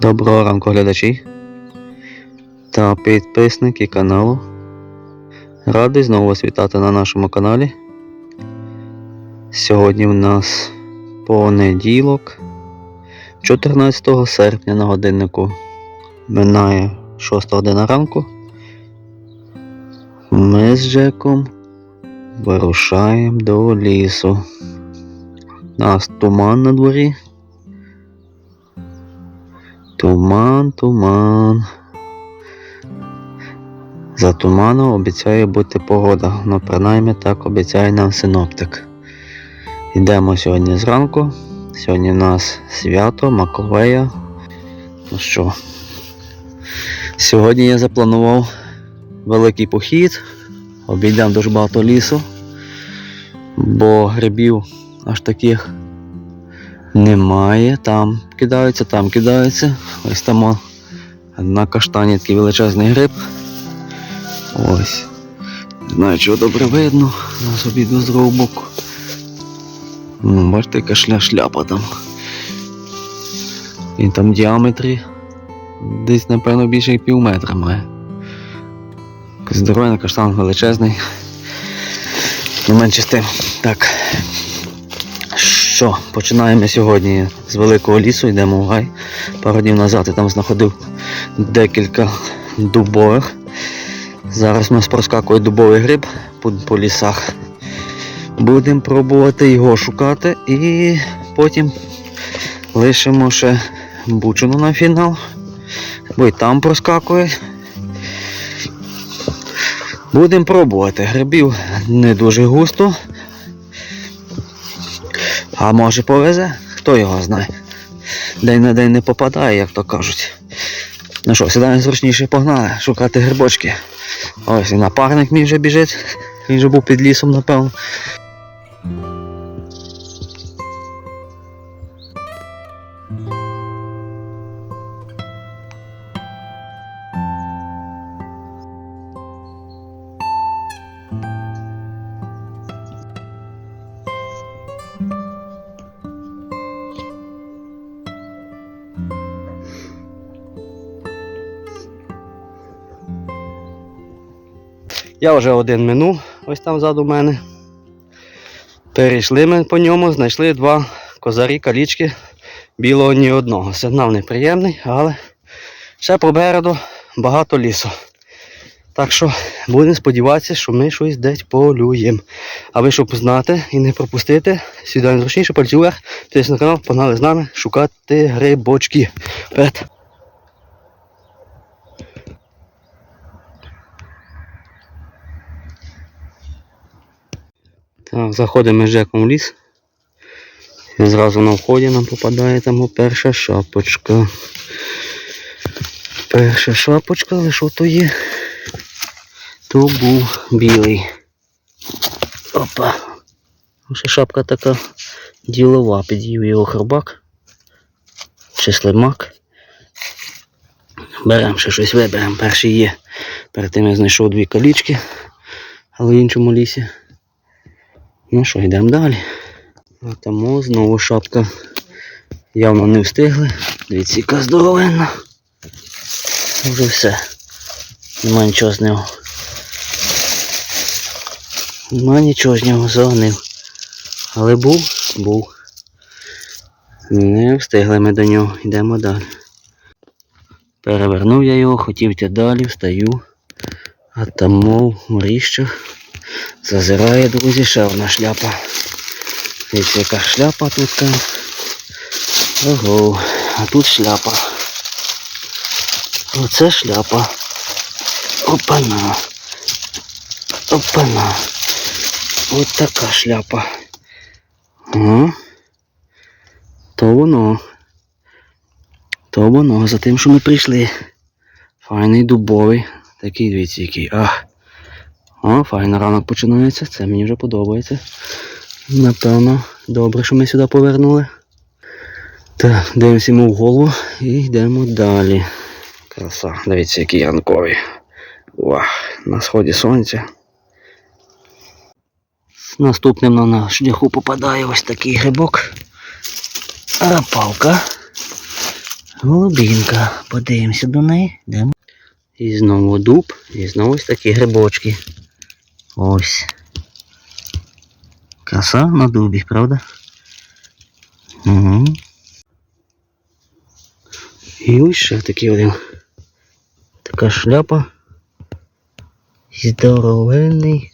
Доброго ранку, глядачі та підписники каналу. Радий знову вас вітати на нашому каналі. Сьогодні в нас понеділок, 14 серпня на годиннику минає 6 година ранку. Ми з Джеком вирушаємо до лісу. У нас туман на дворі. Туман, туман. За туманом обіцяє бути погода, ну принаймні так обіцяє нам синоптик. Йдемо сьогодні зранку. Сьогодні в нас свято Маковея. Ну що, сьогодні я запланував великий похід. Обійдемо дуже багато лісу, бо грибів аж таких немає. Там кидаються, там кидаються. Ось там на каштані такий величезний гриб. Ось. Не знаю, чого добре видно. Зараз обійду з другого боку. Ну, бачите, яка шля шляпа там. Він там діаметрі десь, напевно, більше як пів метра має. Здоровий каштан величезний. Ну, менше з тим. Так. Що, починаємо сьогодні з великого лісу, йдемо в гай. Пару днів назад я там знаходив декілька дубових. Зараз нас проскакує дубовий гриб по, по лісах. Будемо пробувати його шукати і потім лишимо ще бучину на фінал. Бо й там проскакує. Будемо пробувати. Грибів не дуже густо. А може повезе? Хто його знає. День на день не попадає, як то кажуть. Ну що, сідаємо зручніше погнали, шукати грибочки. Ось і напарник мій вже біжить. Він вже був під лісом, напевно. Я вже один минув, ось там ззаду мене. Перейшли ми по ньому, знайшли два козарі калічки білого ні одного. Сигнал неприємний, але ще попереду багато лісу. Так що будемо сподіватися, що ми щось десь полюємо. А ви, щоб знати і не пропустити, сідаємо зручніше, пальці вверх, тиск на канал, погнали з нами шукати грибочки. Вперед! Так, заходимо з Джеком в ліс. І зразу на вході нам попадає там перша шапочка. Перша шапочка, але що то є? То був білий. Опа. Ще шапка така ділова, під'їв його хробак. Чи слимак. Беремо ще щось виберемо. Перший є. Перед тим я знайшов дві калічки, але в іншому лісі. Ну що, йдемо далі. А тому знову шапка. Явно не встигли. Дивіться, яка здоровенна. Вже все. Нема нічого з нього. Нема нічого з нього загнив. Але був, був. Не встигли ми до нього, йдемо далі. Перевернув я його, хотів йти далі, встаю. А там мов в ріщах Зазирає, друзі, ще одна шляпа. Дивіться, яка шляпа тут. Ого, а тут шляпа. Оце шляпа. Опана. Опана. Ось така шляпа. Ага. То воно. То воно, за тим, що ми прийшли. Файний дубовий. Такий, дивіться, який. Ах. О, файно ранок починається, це мені вже подобається. Напевно, добре, що ми сюди повернули. Так, дивимося йому в голову і йдемо далі. Краса, дивіться, який ранковий. Вау, на сході сонця. Наступним на наш шляху попадає ось такий грибок. Рапалка. Голубінка. Подивимося до неї. Йдемо. І знову дуб, і знову ось такі грибочки. Ось. Краса на дубі, правда? Угу. І ось ще такий один. Така шляпа. Здоровенний.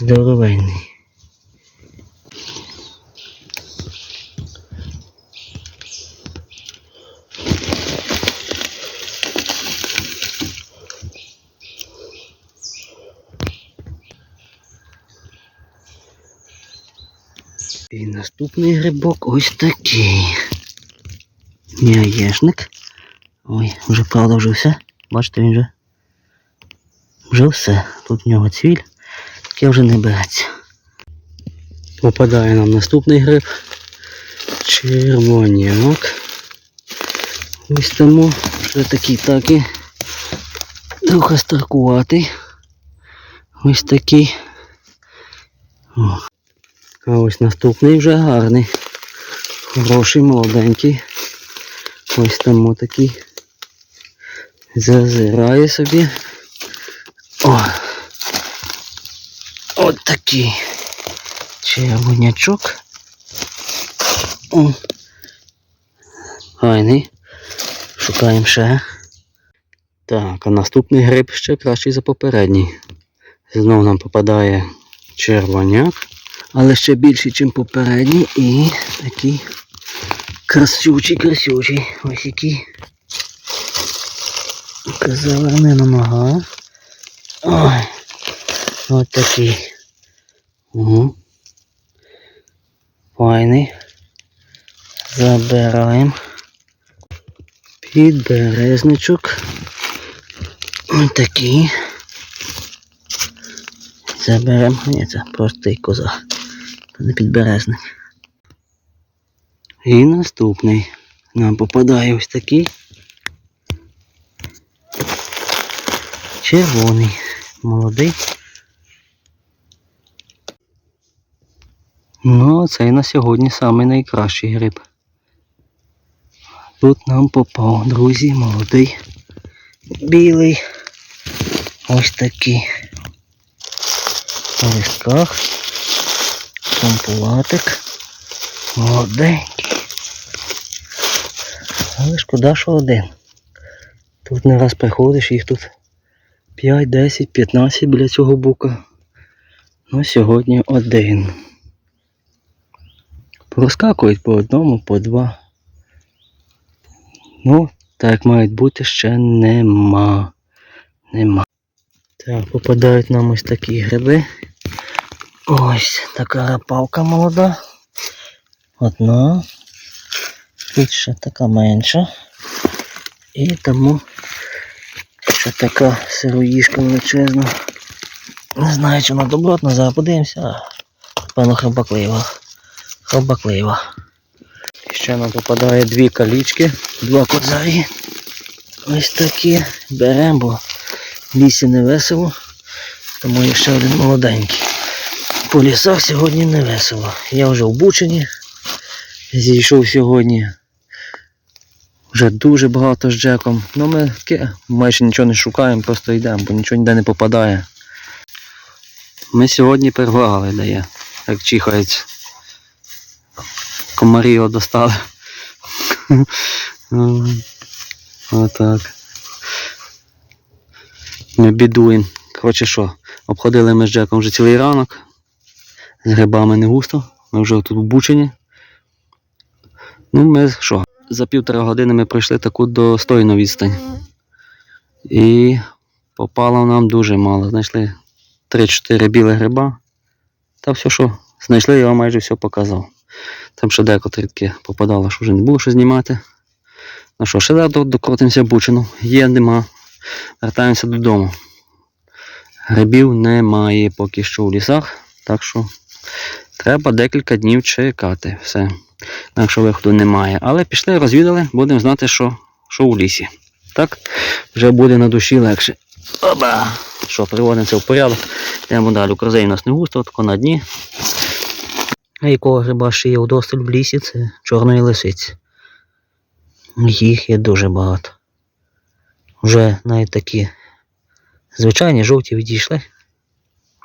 Здоровенний. І наступний грибок ось такий. Яєшник. Ой, вже правда вже все. Бачите, він вже. Вже все. Тут в нього цвіль, таке вже не береться. Попадає нам наступний гриб. Червоняк. Ось тому вже такий такий. Трохи старкуватий. Ось такий. А ось наступний вже гарний. Хороший, молоденький. Ось там такий. Зазирає собі. О! От такий. Червонячок. О. Гайний. Шукаємо ще. Так, а наступний гриб ще кращий за попередній. Знову нам попадає червоняк але ще більший, ніж попередній, і такий красючий, красючий. Ось який. Зеленина нога. Ой. Ось такий. Угу. Файний. Забираємо. Підберезничок. Ось такий. Заберемо. Ні, це простий коза. Підберезник. І наступний. Нам попадає ось такий. Червоний. Молодий. Ну, цей на сьогодні самий найкращий гриб. Тут нам попав, друзі, молодий. Білий. Ось такий на листках. Компулатик. Молоденький. Але шкода, що один. Тут не раз приходиш, їх тут 5, 10, 15 біля цього бука. Ну сьогодні один. Проскакують по одному, по два. Ну, так як мають бути, ще нема. Нема. Так, попадають нам ось такі гриби. Ось така рапавка молода. Одна. Тут ще така менша. І тому ще така сироїшка величезна. Не знаю, чи вона добротна, зараз подивимося. Певно храбаклива. Храбаклива. Ще нам попадає дві калічки, два козаї. Ось такі. Беремо, бо лісі не весело. Тому ще один молоденький. По лісах сьогодні не весело. Я вже в Бучині. Зійшов сьогодні. Вже дуже багато з Джеком. Ну ми майже нічого не шукаємо, просто йдемо, бо нічого ніде не попадає. Ми сьогодні перегорали, дає, як чихається. Комарі його достали. Отак. Ми бідуємо. Коротше що, обходили ми з Джеком вже цілий ранок. З грибами не густо. Ми вже тут в Бучині. Ну, ми що? За півтора години ми пройшли таку достойну відстань. І попало нам дуже мало. Знайшли 3-4 білі гриба. Та все, що знайшли, я вам майже все показав. Там ще декотрі попадало, що вже не було що знімати. Ну що, ще до- докрутимося в Бучину. Є, нема. Вертаємося додому. Грибів немає поки що у лісах, так що треба декілька днів чекати. Все. Інакше виходу немає. Але пішли, розвідали, будемо знати, що, що у лісі. Так, вже буде на душі легше. Оба! Що, приводимо це в порядок. Йдемо далі. Корзей у нас не густо, тако на дні. А якого гриба ще є удосталь в лісі, це чорної лисиці. Їх є дуже багато. Вже навіть такі звичайні жовті відійшли.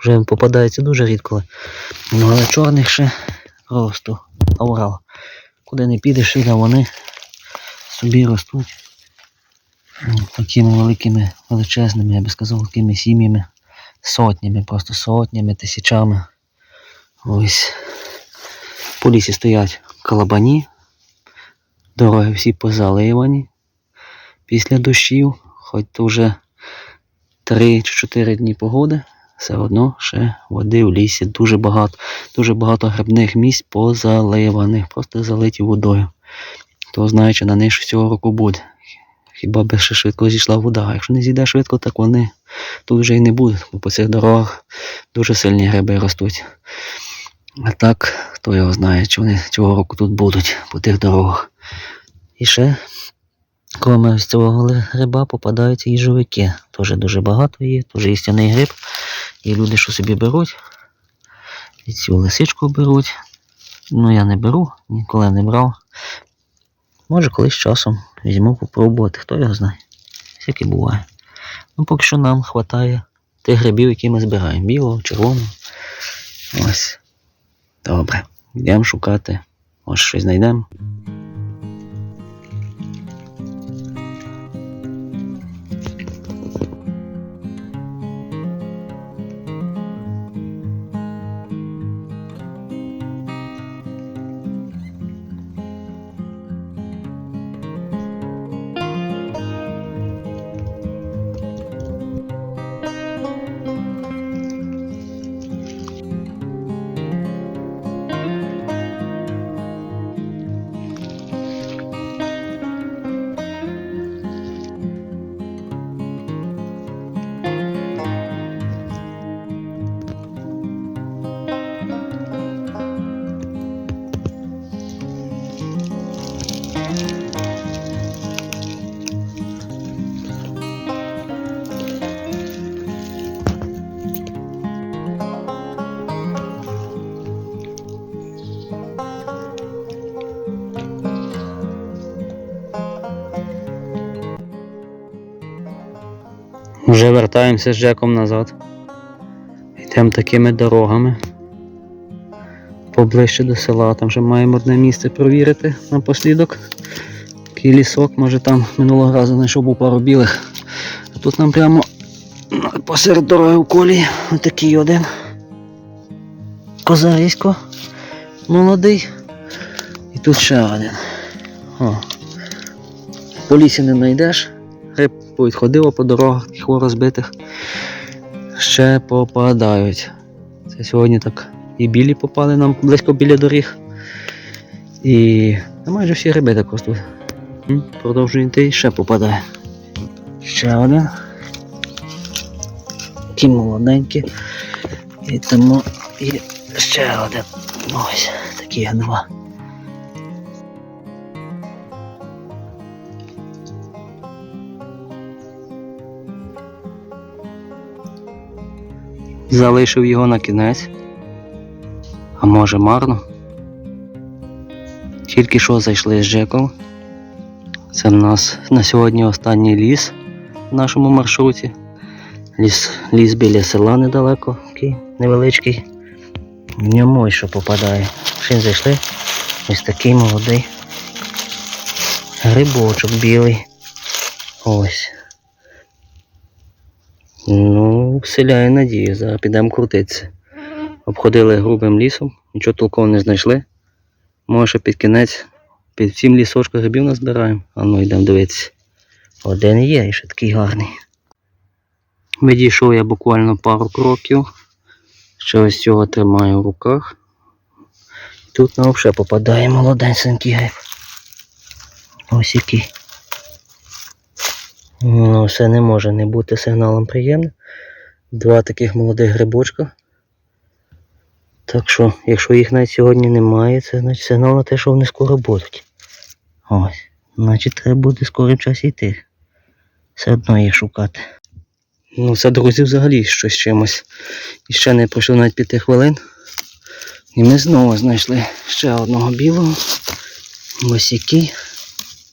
Вже попадаються дуже рідко. Ну, але чорних ще просто аврал. Куди не підеш, і вони собі ростуть. Ну, Такими великими, величезними, я би сказав, такими сім'ями, сотнями, просто сотнями, тисячами. Ось. По лісі стоять калабані, дороги всі позаливані після дощів, хоч то вже 3 чи 4 дні погоди, все одно ще води в лісі дуже багато. Дуже багато грибних місць позаливаних, просто залиті водою. Хто знає, чи на них цього року буде. Хіба би ще швидко зійшла вода. Якщо не зійде швидко, так вони тут вже і не будуть, бо по цих дорогах дуже сильні гриби ростуть. А так, хто його знає, чи вони цього року тут будуть по тих дорогах. І ще, крім ось цього гриба, попадаються їжовики. Теж дуже багато є, теж їстяний гриб. І люди, що собі беруть, і цю лисичку беруть. Ну, я не беру, ніколи не брав. Може, колись часом візьму попробувати, хто його знає. Всяке буває. Ну, поки що нам вистачає тих грибів, які ми збираємо. Білого, червоного. Ось. Добре. Йдемо шукати. Може щось знайдемо. Вже вертаємося з Джеком назад. Йдемо такими дорогами. Поближче до села, там вже маємо одне місце провірити напослідок. Такий лісок, може там минулого разу знайшов був пару білих. А тут нам прямо посеред дороги у колії отакий один. Козарисько. Молодий. І тут ще один. О. По лісі не знайдеш. Гриб ходило по дорогах таких о розбитих. Ще попадають. Це сьогодні так і білі попали нам близько біля доріг. І та майже всі гриби також тут. М, Продовжує йти і ще попадає. Ще один. Ті молоденькі. І тому і ще один. Ось, такі два. Залишив його на кінець. А може марно? Тільки що зайшли з Джеком. Це в нас на сьогодні останній ліс в нашому маршруті. Ліс, ліс біля села недалеко, такий невеличкий. В ньому що попадає. Ще зайшли. Ось такий молодий. Грибочок білий. Ось. Ну, вселяє надію, зараз підемо крутитися. Обходили грубим лісом, нічого толково не знайшли. Може під кінець, під всім лісочком грибів назбираємо. А ну йдемо дивитися. Один є, і ще такий гарний. Відійшов я буквально пару кроків. Ще ось цього тримаю в руках. Тут нам взагалі попадає молоденький гриб. Ось який. Ну, це не може не бути сигналом приємним. Два таких молодих грибочка. Так що, якщо їх навіть сьогодні немає, це значить сигнал на те, що вони скоро будуть. Ось. Значить, треба буде скоро час йти. Все одно їх шукати. Ну, це, друзі, взагалі щось чимось. І ще не пройшло навіть п'яти хвилин. І ми знову знайшли ще одного білого. Ось який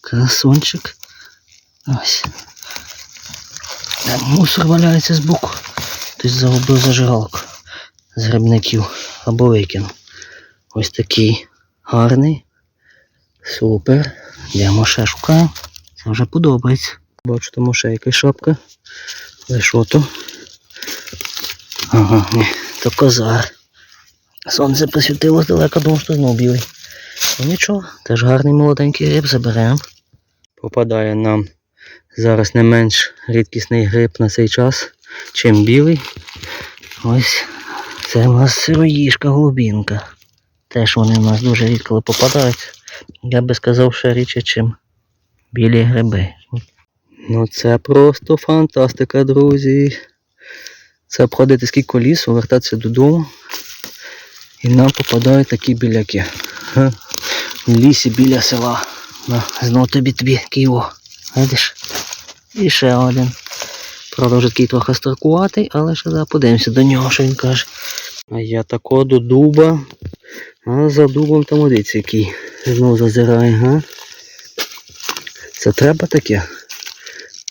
Красунчик. Ось. Там мусор валяється збоку. Хтось загубив зажигалку з грибників або викинув. Ось такий гарний. Супер. Йдемо ще шукаємо. Це вже подобається. Бачу, тому ще якась шапка. Але що то? Ага, ні, то козар. Сонце посвітило здалека, думав, що знов білий. Ну нічого, теж гарний молоденький гриб заберемо. Попадає нам зараз не менш рідкісний гриб на цей час, чим білий. Ось це у нас сироїшка голубінка. Теж вони в нас дуже рідко попадають. Я би сказав, ще рідше, чим білі гриби. Ну це просто фантастика, друзі. Це обходити скільки лісу, вертатися додому. І нам попадають такі біляки. В лісі біля села. Знову тобі тобі Києво. Видиш? І ще один. Правда, вже такий трохи старкуватий, але ще зараз подивимося до нього, що він каже. А я тако до дуба. А за дубом там одиться який. Знов зазирає, га? Це треба таке.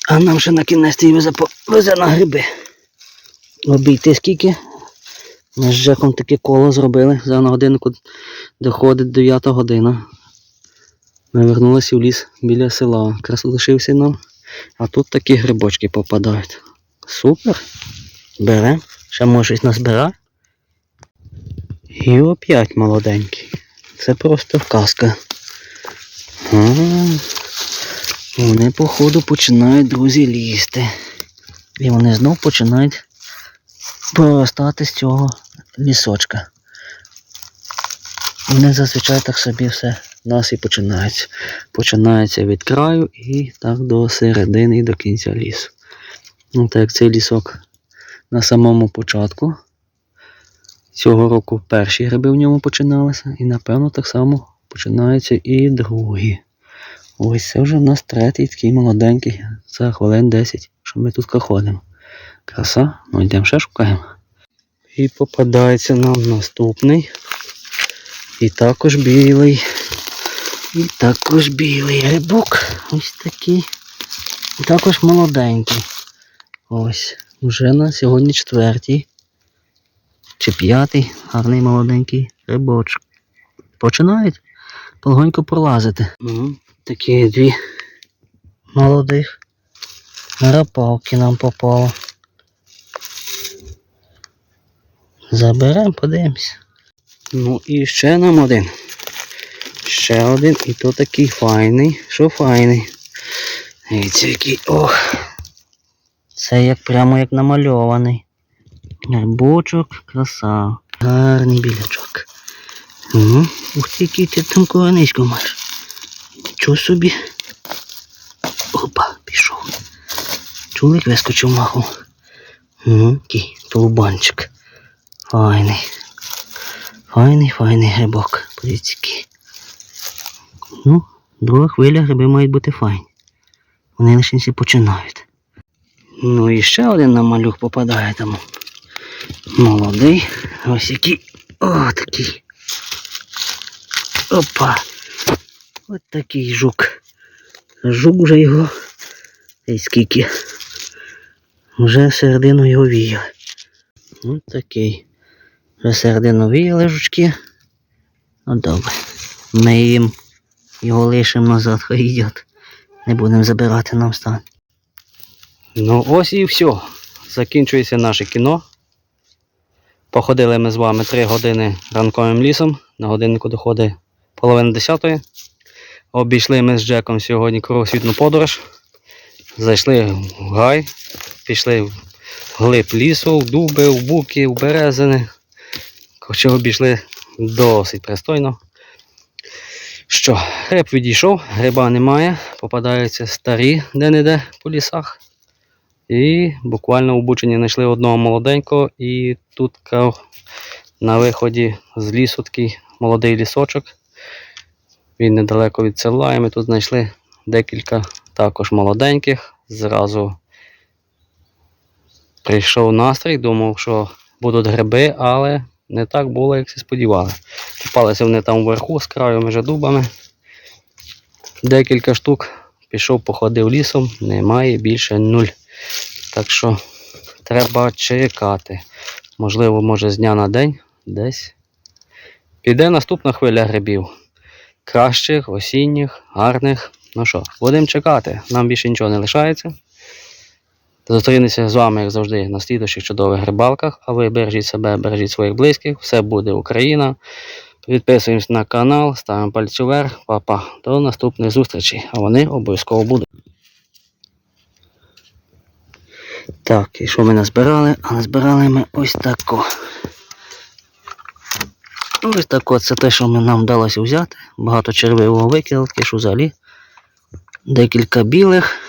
А нам ще на кінець її везе на гриби. Обійти скільки? Ми з Жеком таке коло зробили. За на годинку доходить 9 година. Ми вернулися в ліс біля села. Якраз лишився нам. А тут такі грибочки попадають. Супер. Берем. Ще може щось назбирати. І оп'ять молоденький. Це просто казка. А, вони, походу, починають, друзі, лізти. І вони знов починають проростати з цього лісочка. Вони зазвичай так собі все в нас і починається. Починається від краю і так до середини і до кінця лісу. Ну, так як цей лісок на самому початку. Цього року перші гриби в ньому починалися, і напевно так само починаються і другі. Ось це вже в нас третій такий молоденький, за хвилин 10, що ми тут ходимо. Краса, ну йдемо ще шукаємо. І попадається нам наступний. І також білий. І також білий грибок. Ось такий. І також молоденький. Ось. Вже на сьогодні четвертій. Чи п'ятий гарний молоденький грибочок. Починають полегонько пролазити. Угу. Такі дві молодих. Рапавки нам попало. Заберемо, подивимось. Ну і ще нам один. Ще один, і то такий файний. Що файний? Дивіться, який. Ох. Це як прямо як намальований. Грибочок, краса. Гарний білячок. Угу. Ух ти, який ти там кореничку маєш. Нічого собі. Опа, пішов. Чоловік вискочив маху. Угу, такий тулубанчик. Файний. Файний, файний грибок. Подивіться який. Ну, друга хвиля гриби мають бути файні. Вони лише всі починають. Ну і ще один на малюк попадає там. Молодий. Ось який. О, такий. Опа. Ось такий жук. Жук вже його. Ей скільки. Вже середину його віяли. Ось такий. Вже середину віяли жучки. Ну добре. Ми їм його лишимо назад, хай йдет. Не будемо забирати нам стан. Ну ось і все. Закінчується наше кіно. Походили ми з вами 3 години ранковим лісом. На годиннику доходить половина десятої. Обійшли ми з Джеком сьогодні кругосвітну подорож. Зайшли в гай, пішли в глиб лісу, в дуби, в буки, в березини. Коротше, обійшли досить пристойно. Що, гриб відійшов, гриба немає, попадаються старі де-не-де по лісах. І буквально в Бучині знайшли одного молоденького, і тут на виході з лісу такий молодий лісочок. Він недалеко від села, і ми тут знайшли декілька також молоденьких. Зразу прийшов настрій, думав, що будуть гриби, але не так було, як всі сподівалися. Купалися вони там вверху з краю між дубами. декілька штук. Пішов, походив лісом, немає більше нуль. Так що треба чекати. Можливо, може з дня на день десь. Піде наступна хвиля грибів. Кращих, осінніх, гарних. Ну що, будемо чекати. Нам більше нічого не лишається. Зустрінемося з вами, як завжди, на слідуючих чудових грибалках. А ви бережіть себе, бережіть своїх близьких. Все буде Україна. Підписуємось на канал, ставимо пальці вверх. Па-па. До наступних зустрічей. А вони обов'язково будуть. Так, і що ми назбирали? А назбирали ми ось тако. Ось тако, це те, що нам вдалося взяти. Багато червивого викидки, що взагалі. Декілька білих,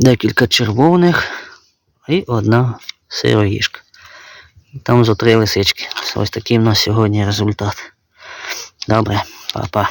декілька червоних і одна сироїшка. Там зо три лисички. Ось такий в нас сьогодні результат. Добре, па-па.